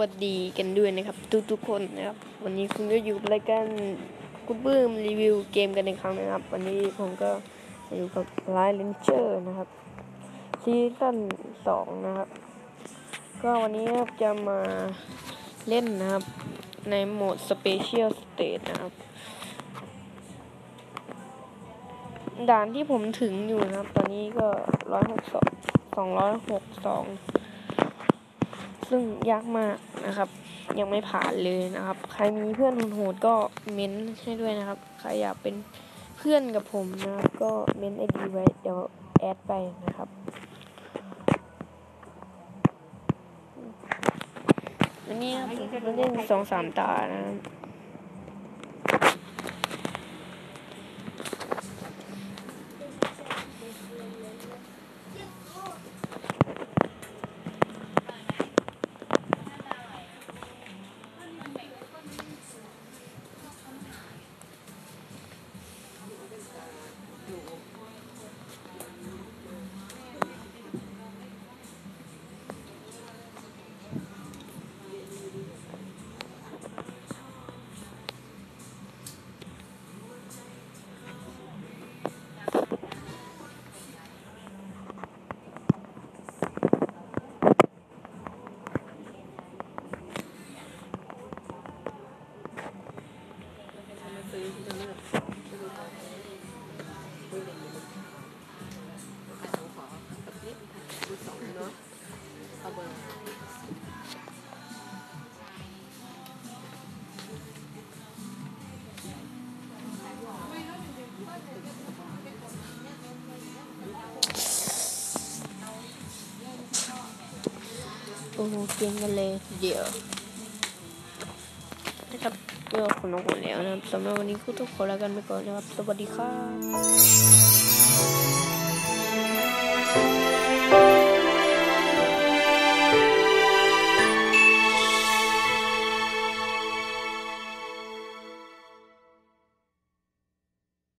วัสดีกันด้วยนะครับทุกๆคนนะครับ วันนี้คุณก็อยู่กับรายการคุณปื้มรีวิวเกมกันอีกครั้งนะครับ วันนี้ผมก็อยู่กับไลน์เลนเจอร์นะครับซีซั่นสองนะครับ ก็วันนี้จะมาเล่นนะครับ ในโหมดสเปเชียลสเตทนะครับ ด่านที่ผมถึงอยู่นะครับ ตอนนี้ก็ร้อยหกสองสองร้อยหกสอง ซึ่งยากมากนะครับ ยังไม่ผ่านเลยนะครับ ใครมีเพื่อนโหดก็เม้นให้ด้วยนะครับ ใครอยากเป็นเพื่อนกับผมนะครับก็เม้นไอดีไว้เดี๋ยวแอดไปนะครับอันนี้เราเล่นสองสามตานะครับ โอ้โหเก่งกันเลยเดี๋ยวนะครับก็คนน้องหมดแล้วนะครับสำหรับวันนี้ก็ต้องขอลากันไปก่อนนะครับ สวัสดีครับ